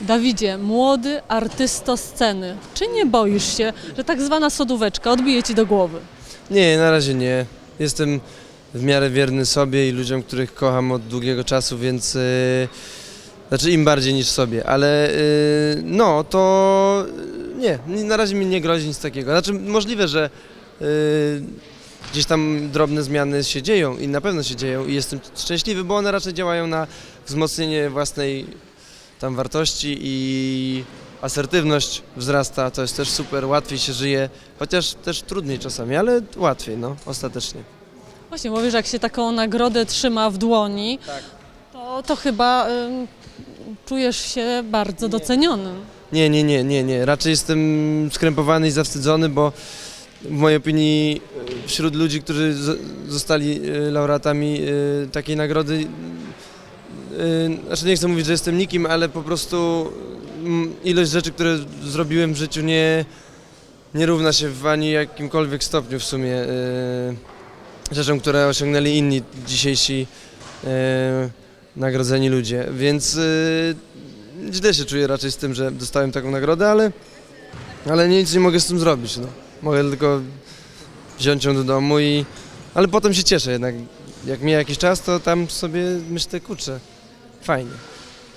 Dawidzie, młody artysto sceny, czy nie boisz się, że tak zwana sodóweczka odbije ci do głowy? Nie, na razie nie. Jestem w miarę wierny sobie i ludziom, których kocham od długiego czasu, więc yy, znaczy im bardziej niż sobie, ale yy, no to yy, nie, na razie mi nie grozi nic takiego. Znaczy możliwe, że yy, gdzieś tam drobne zmiany się dzieją i na pewno się dzieją i jestem szczęśliwy, bo one raczej działają na wzmocnienie własnej tam wartości i asertywność wzrasta, to jest też super, łatwiej się żyje, chociaż też trudniej czasami, ale łatwiej, no, ostatecznie. Właśnie mówisz, jak się taką nagrodę trzyma w dłoni, to, to chyba ym, czujesz się bardzo doceniony. Nie, nie, nie, nie, nie, raczej jestem skrępowany i zawstydzony, bo w mojej opinii e, wśród ludzi, którzy zostali e, laureatami e, takiej nagrody, znaczy nie chcę mówić, że jestem nikim, ale po prostu mm, ilość rzeczy, które zrobiłem w życiu nie, nie równa się w ani jakimkolwiek stopniu w sumie e, rzeczom, które osiągnęli inni dzisiejsi e, nagrodzeni ludzie, więc źle się czuję raczej z tym, że dostałem taką nagrodę, ale, ale nic nie mogę z tym zrobić. No. Mogę tylko wziąć ją do domu i... Ale potem się cieszę jednak. Jak mija jakiś czas, to tam sobie myślę, kurczę, fajnie.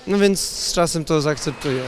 No więc z czasem to zaakceptuję.